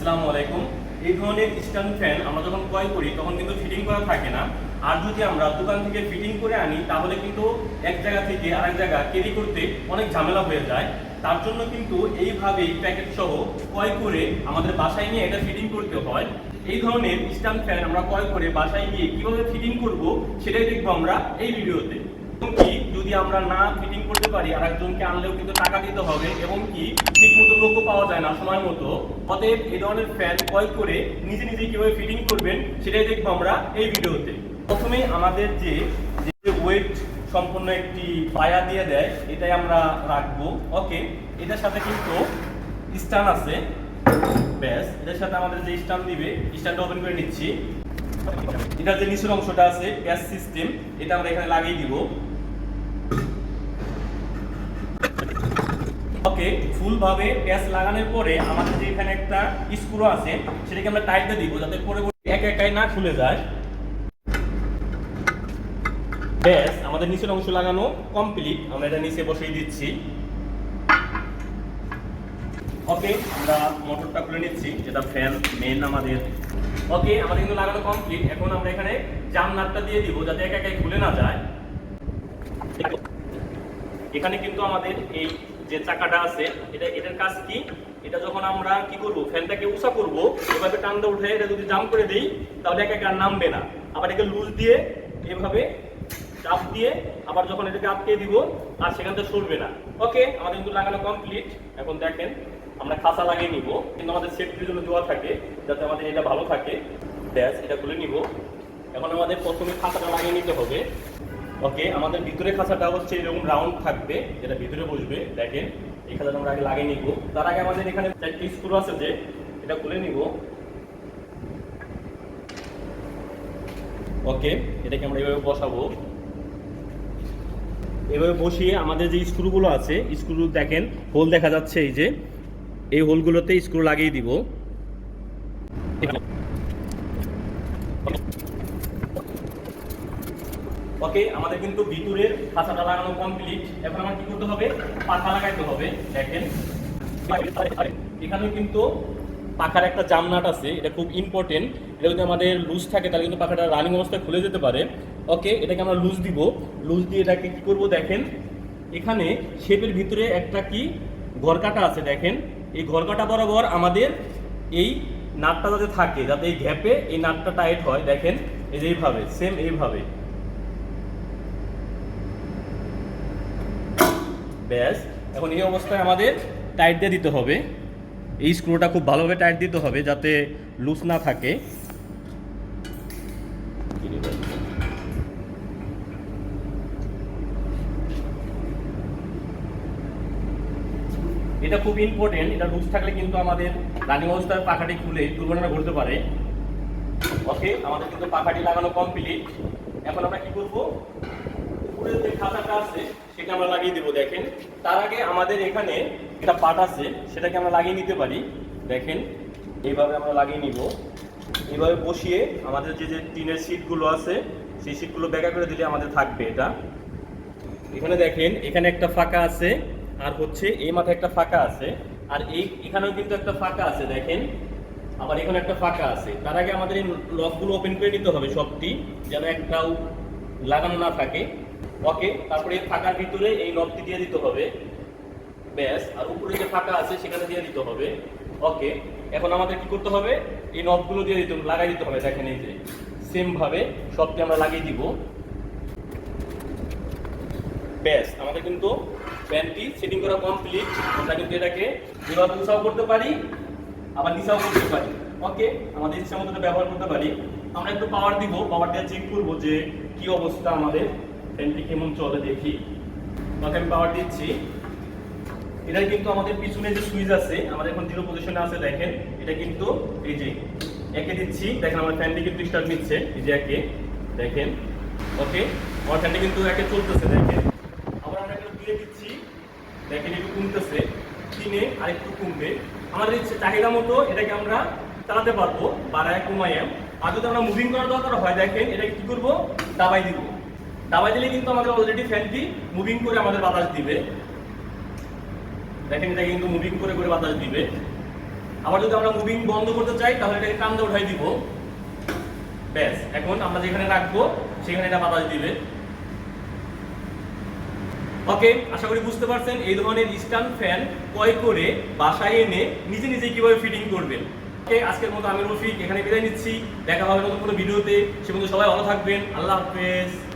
আসসালামু আলাইকুম। এই ধরনের স্ট্যান্ড ফ্যান আমরা যখন ক্রয় করি, তখন কিন্তু ফিটিং করা থাকে না। আর যদি আমরা দোকান থেকে ফিটিং করে আনি, তাহলে কিন্তু এক জায়গা থেকে আরেক জায়গা ক্যারি করতে অনেক ঝামেলা হয়ে যায়। তার জন্য কিন্তু এইভাবেই প্যাকেট সহ ক্রয় করে আমাদের বাসায় নিয়ে এটা ফিটিং করতে হয়। এই ধরনের স্ট্যান্ড ফ্যান আমরা ক্রয় করে বাসায় গিয়ে কীভাবে ফিটিং করব, সেটাই দেখব আমরা এই ভিডিওতে। কি যদি আমরা না ফিটিং করতে পারি আর একজনকে আনলেও কিন্তু টাকা দিতে হবে এবং কি ঠিক মতো লোকও পাওয়া যায় না সময় মতো। অতএব এই ধরনের ফ্যান ক্রয় করে নিজে নিজে কীভাবে ফিটিং করবেন সেটাই দেখব আমরা এই ভিডিওতে। প্রথমে আমাদের যে যে ওয়েট সম্পূর্ণ একটি পায়া দিয়ে দেয়, এটাই আমরা রাখব। ওকে এটার সাথে কিন্তু স্টান আছে। ব্যাস, এটার সাথে আমাদের যে স্টান দিবে স্টানটা ওপেন করে নিচ্ছি। এটার যে নিচের অংশটা আছে, গ্যাস সিস্টেম, এটা আমরা এখানে লাগিয়ে দিব। ওকে ফুল ভাবে প্যাচ লাগানোর পরে আমাদের যে এখানে একটা স্ক্রু আছে, সেটাকে আমরা টাইট দিব যাতে পরবর্তী এক একাই না খুলে যায়। ব্যাস, আমাদের নিচের অংশ লাগানো কমপ্লিট আমরা এটা নিচে বসিয়ে দিচ্ছি। ওকে, আমরা মোটরটা খুলে নিচ্ছি, যেটা ফ্যান মেন আমাদের। ওকে, আমাদের কিন্তু লাগানো কমপ্লিট এখন আমরা এখানে জাম নাটটা দিয়ে দিব, যাতে একা একাই খুলে না যায়। এখানে কিন্তু আমাদের এই যে চাকাটা আছে, এটা, এটার কাজ কি? এটা যখন আমরা কি করব ফ্যানটাকে উষা করব, এভাবে টানতে উঠে এটা যদি জাম করে দেই, তাহলে একা একা নামবে না। আবার একে লুজ দিয়ে এভাবে চাপ দিয়ে আবার যখন এটাকে আটকে দিব, আর সেখান থেকে সরবে না। ওকে, আমাদের কিন্তু লাগানো কমপ্লিট এখন দেখেন আমরা খাসা লাগিয়ে নিব, কিন্তু আমাদের সেফটির জন্য দেওয়া থাকে, যাতে আমাদের এটা ভালো থাকে। ব্যাস, এটা খুলে নিব। এখন আমাদের প্রথমে খাসাটা লাগিয়ে নিতে হবে। ওকে, আমাদের ভিতরে খাঁচাটা হচ্ছে এরকম রাউন্ড থাকবে, যেটা ভিতরে বসবে, দেখেন। এই খাঁচাটা আমরা আগে লাগিয়ে নিব। তার আগে আমাদের এখানে চারটি স্ক্রু আছে যে, এটা খুলে নিব। ওকে, এটাকে আমরা এভাবে বসাবো। এভাবে বসিয়ে আমাদের যে স্ক্রুগুলো আছে স্ক্রু দেখেন হোল দেখা যাচ্ছে এই যে। এই হোলগুলোতে স্ক্রু লাগিয়ে দিব। ওকে আমাদের কিন্তু ভিতরের খাঁচাটা লাগানো কমপ্লিট এখন আমার কি করতে হবে? পাখা লাগাইতে হবে, দেখেন। এখানে কিন্তু পাখার একটা জামনাট আছে, এটা খুব ইম্পর্টেন্ট এটা যদি আমাদের লুজ থাকে, তাহলে কিন্তু পাখাটা রানিং অবস্থায় খুলে যেতে পারে। ওকে এটাকে আমরা লুজ দিব। লুজ দিয়ে এটাকে কি করব, দেখেন? এখানে শেপের ভিতরে একটা কি ঘরকাটা আছে, দেখেন। এই ঘরকাটা বরাবর আমাদের এই নাটটা যাতে থাকে, যাতে এই গ্যাপে এই নাটটা টাইট হয়, দেখেন, এই যে এইভাবে সেম এইভাবে। ব্যাস, এখন এই অবস্থায় আমাদের টাইট দিয়ে দিতে হবে। এই স্ক্রুটা খুব ভালোভাবে টাইট দিতে হবে, যাতে লুজ না থাকে। এটা খুব ইম্পর্টেন্ট এটা লুজ থাকলে কিন্তু আমাদের রানিং অবস্থায় পাখাটি খুলে দুর্ঘটনা ঘটতে পারে। ওকে আমাদের কিন্তু পাখাটি লাগানো কমপ্লিট এখন আমরা কি করব? উপরের যে খাতাটা আছে, সেটা আমরা লাগিয়ে দেবো, দেখেন। তার আগে আমাদের এখানে একটা পাট আছে, সেটাকে আমরা লাগিয়ে নিতে পারি। দেখেন, এইভাবে আমরা লাগিয়ে নিব। এইভাবে বসিয়ে আমাদের যে যে টিনের সিটগুলো আছে, সেই সিটগুলো ব্যাকা করে দিলে আমাদের থাকবে এটা। এখানে দেখেন, এখানে একটা ফাঁকা আছে। আর হচ্ছে এই মাথায় একটা ফাঁকা আছে। আর এই, এখানেও কিন্তু একটা ফাঁকা আছে, দেখেন। আবার এখানে একটা ফাঁকা আছে। তার আগে আমাদের এই লকগুলো ওপেন করে নিতে হবে সবটি, যেন একটাও লাগানো না থাকে। ওকে, তারপরে এই ফাঁকার ভিতরে এই নবটি দিয়ে দিতে হবে। ব্যাস, আর উপরে যে ফাঁকা আছে সেখানে দিয়ে দিতে হবে। ওকে, এখন আমাদের কি করতে হবে? এই নবগুলো দিয়ে দিতে লাগাই দিতে হবে, দেখেন এই যে। সেম ভাবে সবটি আমরা লাগিয়ে দিব। ব্যাস, আমাদের কিন্তু প্যান্টটি সেটিং করা কমপ্লিট আমরা কিন্তু এটাকে যেভাবে উৎসাহ করতে পারি, আবার নিশাও করতে পারি। ওকে আমাদের ইচ্ছা মতো ব্যবহার করতে পারি। আমরা একটু পাওয়ার দিব পাওয়ার দিয়ে চেক করব যে কি অবস্থা আমাদের ফ্যানটি কেমন চলে দেখি। ওকে আমি পাওয়ার দিচ্ছি। এটা কিন্তু আমাদের পিছনে যে সুইচ আছে, আমাদের এখন জিরো পজিশনে আছে, দেখেন। এটা কিন্তু এই যে একে দিচ্ছি, দেখেন আমার ফ্যানটি কিন্তু স্টার্ট নিচ্ছে, এই যে একে, দেখেন। ওকে আমার ফ্যানটি কিন্তু একে চলতেছে, দেখেন। আবার আমরা একটা দিয়ে দিচ্ছি। দেখেন একটু কমতেছে তিনে আরেকটু কমবে। আমাদের ইচ্ছে চাহিদা মতো এটাকে আমরা চালাতে পারব, বাড়ায় কমায় আর যদি আমরা মুভিং করার দরকার হয়, দেখেন এটাকে কি করব? দাবাই দিব। দাবাই দিলে কিন্তু আমাদের অলরেডি ফ্যানটি মুভিং করে আমাদের বাতাস দিবে। দেখেন এটা কিন্তু মুভিং করে করে বাতাস দিবে। আবার যদি আমরা মুভিং বন্ধ করতে চাই, তাহলে এটাকে কান্দা উঠাই দিব। ব্যাস, এখন আমরা যেখানে রাখব, সেখানে এটা বাতাস দিবে। ওকে, আশা করি বুঝতে পারছেন, এই ধরনের স্ট্যান্ড ফ্যান ক্রয় করে বাসায় এনে নিজে নিজে কীভাবে ফিটিং করবেন। ওকে, আজকের মতো আমি রফিক, এখানে বিদায় নিচ্ছি। দেখা হবে নতুন কোনো ভিডিওতে। সে পর্যন্ত সবাই ভালো থাকবেন। আল্লাহ হাফেজ।